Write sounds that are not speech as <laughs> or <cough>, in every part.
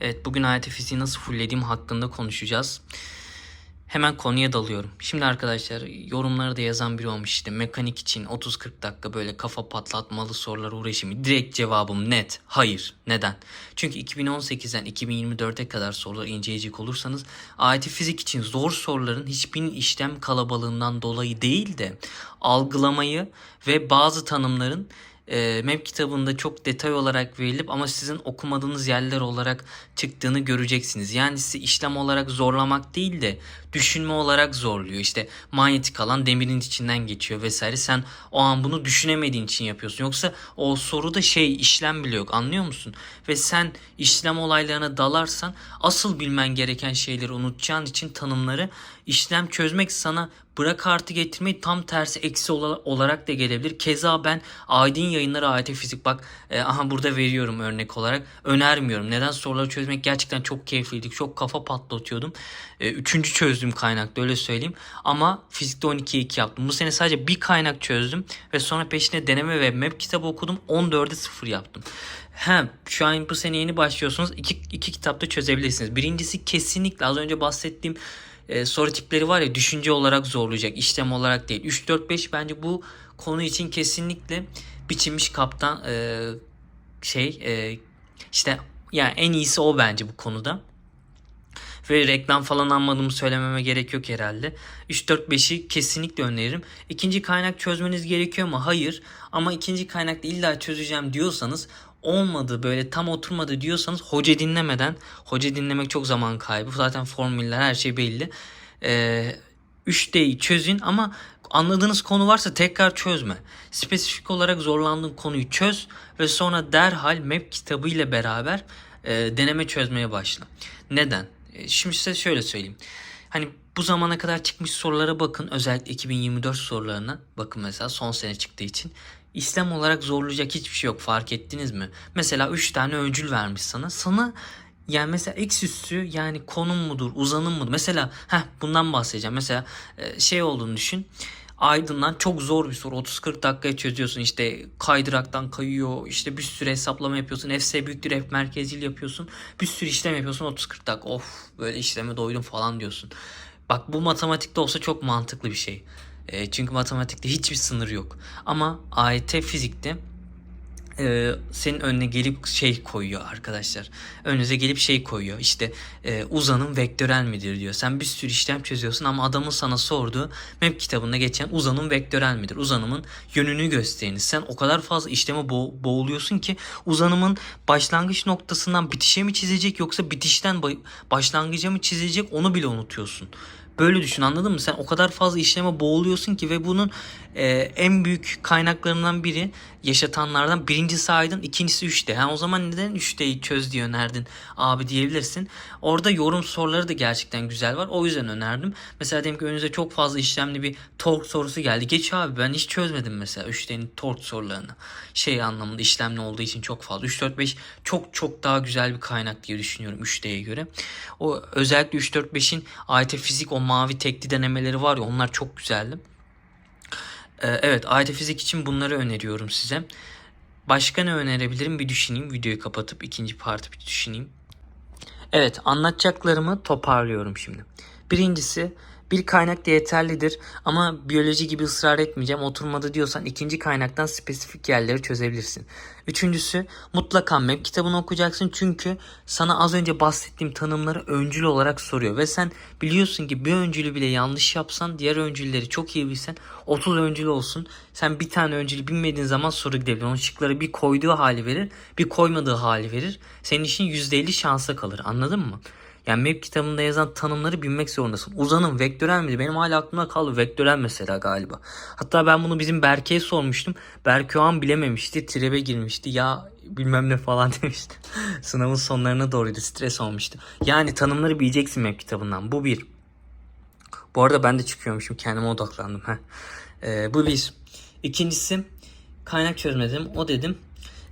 Evet bugün AYT fiziği nasıl fulllediğim hakkında konuşacağız. Hemen konuya dalıyorum. Şimdi arkadaşlar yorumlarda yazan biri olmuş işte mekanik için 30-40 dakika böyle kafa patlatmalı sorular uğraşımı. Direkt cevabım net. Hayır. Neden? Çünkü 2018'den 2024'e kadar soruları inceleyecek olursanız AYT fizik için zor soruların hiçbir işlem kalabalığından dolayı değil de algılamayı ve bazı tanımların e, MEP kitabında çok detay olarak verilip ama sizin okumadığınız yerler olarak çıktığını göreceksiniz. Yani sizi işlem olarak zorlamak değil de düşünme olarak zorluyor. İşte manyetik alan demirin içinden geçiyor vesaire. Sen o an bunu düşünemediğin için yapıyorsun. Yoksa o soruda şey işlem bile yok anlıyor musun? Ve sen işlem olaylarına dalarsan asıl bilmen gereken şeyleri unutacağın için tanımları işlem çözmek sana bırak artı getirmeyi tam tersi eksi ola- olarak da gelebilir. Keza ben Aydın yayınları AYT fizik bak e, aha burada veriyorum örnek olarak önermiyorum. Neden soruları çözmek gerçekten çok keyifliydi. Çok kafa patlatıyordum. E, üçüncü çözdüğüm kaynakta öyle söyleyeyim. Ama fizikte 12'ye 2 yaptım. Bu sene sadece bir kaynak çözdüm ve sonra peşine deneme ve map kitabı okudum. 14'e 0 yaptım. Hem şu an bu sene yeni başlıyorsunuz. iki, iki kitapta çözebilirsiniz. Birincisi kesinlikle az önce bahsettiğim e, soru tipleri var ya düşünce olarak zorlayacak, işlem olarak değil. 3 4 5 bence bu konu için kesinlikle biçilmiş kaptan e, şey e, işte yani en iyisi o bence bu konuda. Ve reklam falan almadığımı söylememe gerek yok herhalde. 3-4-5'i kesinlikle öneririm. İkinci kaynak çözmeniz gerekiyor mu? Hayır. Ama ikinci kaynakta illa çözeceğim diyorsanız olmadı böyle tam oturmadı diyorsanız hoca dinlemeden hoca dinlemek çok zaman kaybı. Zaten formüller her şey belli. Ee, 3D'yi çözün ama anladığınız konu varsa tekrar çözme. Spesifik olarak zorlandığın konuyu çöz ve sonra derhal map kitabı ile beraber e, deneme çözmeye başla. Neden? E, Şimdi size şöyle söyleyeyim. Hani bu zamana kadar çıkmış sorulara bakın. Özellikle 2024 sorularına bakın mesela son sene çıktığı için. İslam olarak zorlayacak hiçbir şey yok fark ettiniz mi? Mesela 3 tane öncül vermiş sana. Sana yani mesela x üssü yani konum mudur, uzanım mudur? Mesela heh, bundan bahsedeceğim. Mesela e, şey olduğunu düşün. Aydın'dan çok zor bir soru. 30-40 dakikaya çözüyorsun. İşte kaydıraktan kayıyor. İşte bir sürü hesaplama yapıyorsun. FC büyüktür F merkezil yapıyorsun. Bir sürü işlem yapıyorsun. 30-40 dakika. Of böyle işleme doydum falan diyorsun. Bak bu matematikte olsa çok mantıklı bir şey. E, çünkü matematikte hiçbir sınır yok. Ama AYT fizikte e, senin önüne gelip şey koyuyor arkadaşlar. Önünüze gelip şey koyuyor. İşte e, uzanım vektörel midir diyor. Sen bir sürü işlem çözüyorsun ama adamın sana sorduğu map kitabında geçen uzanım vektörel midir? Uzanımın yönünü gösteriniz. Sen o kadar fazla işleme bo- boğuluyorsun ki uzanımın başlangıç noktasından bitişe mi çizecek yoksa bitişten ba- başlangıca mı çizecek onu bile unutuyorsun. Böyle düşün anladın mı? Sen o kadar fazla işleme boğuluyorsun ki ve bunun e, en büyük kaynaklarından biri yaşatanlardan birincisi Aydın, ikincisi 3D. Ha, o zaman neden 3D'yi çöz diye önerdin abi diyebilirsin. Orada yorum soruları da gerçekten güzel var. O yüzden önerdim. Mesela diyelim ki önünüze çok fazla işlemli bir tork sorusu geldi. Geç abi ben hiç çözmedim mesela 3D'nin tork sorularını. Şey anlamında işlemli olduğu için çok fazla. 3 4 5 çok çok daha güzel bir kaynak diye düşünüyorum 3D'ye göre. O özellikle 3 4 5'in AYT fizik o mavi tekli denemeleri var ya onlar çok güzeldi. Ee, evet AYT fizik için bunları öneriyorum size. Başka ne önerebilirim bir düşüneyim. Videoyu kapatıp ikinci partı bir düşüneyim. Evet anlatacaklarımı toparlıyorum şimdi. Birincisi bir kaynak da yeterlidir ama biyoloji gibi ısrar etmeyeceğim. Oturmadı diyorsan ikinci kaynaktan spesifik yerleri çözebilirsin. Üçüncüsü mutlaka MEP kitabını okuyacaksın çünkü sana az önce bahsettiğim tanımları öncül olarak soruyor. Ve sen biliyorsun ki bir öncülü bile yanlış yapsan diğer öncülleri çok iyi bilsen 30 öncül olsun. Sen bir tane öncülü bilmediğin zaman soru gidebilir. Onun şıkları bir koyduğu hali verir bir koymadığı hali verir. Senin işin %50 şansa kalır anladın mı? Yani map kitabında yazan tanımları bilmek zorundasın. Uzanım vektörel miydi? Benim hala aklımda kaldı. Vektörel mesela galiba. Hatta ben bunu bizim Berke'ye sormuştum. Berke o an bilememişti. Tribe girmişti. Ya bilmem ne falan <laughs> demişti. Sınavın sonlarına doğruydu. Stres olmuştu. Yani tanımları bileceksin map kitabından. Bu bir. Bu arada ben de çıkıyormuşum. Kendime odaklandım. Heh. Ee, bu bir. İkincisi kaynak çözme dedim. O dedim.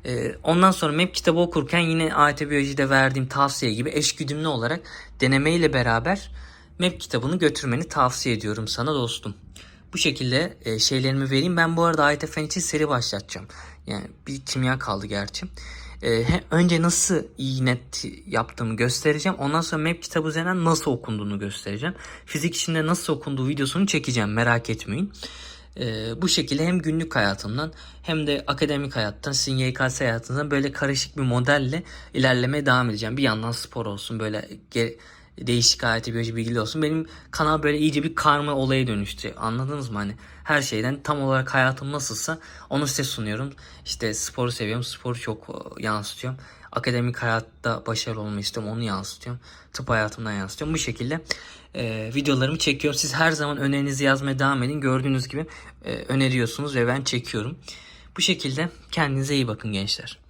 Ee, ondan sonra MEP kitabı okurken yine AYT Biyoloji'de verdiğim tavsiye gibi eşgüdümlü olarak denemeyle beraber MEP kitabını götürmeni tavsiye ediyorum sana dostum. Bu şekilde e, şeylerimi vereyim. Ben bu arada AYT Fen için seri başlatacağım. Yani bir kimya kaldı gerçi. e, he- önce nasıl iyi net yaptığımı göstereceğim. Ondan sonra map kitabı üzerinden nasıl okunduğunu göstereceğim. Fizik içinde nasıl okunduğu videosunu çekeceğim merak etmeyin. E, bu şekilde hem günlük hayatımdan hem de akademik hayattan sizin YKS hayatınızdan böyle karışık bir modelle ilerlemeye devam edeceğim. Bir yandan spor olsun böyle değişik hayati biyoloji bilgili olsun. Benim kanal böyle iyice bir karma olaya dönüştü. Anladınız mı? Hani her şeyden tam olarak hayatım nasılsa onu size sunuyorum. İşte sporu seviyorum. Sporu çok e, yansıtıyorum. Akademik hayatta başarılı olmayı istiyorum. Onu yansıtıyorum. Tıp hayatımdan yansıtıyorum. Bu şekilde e, videolarımı çekiyorum. Siz her zaman önerinizi yazmaya devam edin. Gördüğünüz gibi e, öneriyorsunuz ve ben çekiyorum. Bu şekilde kendinize iyi bakın gençler.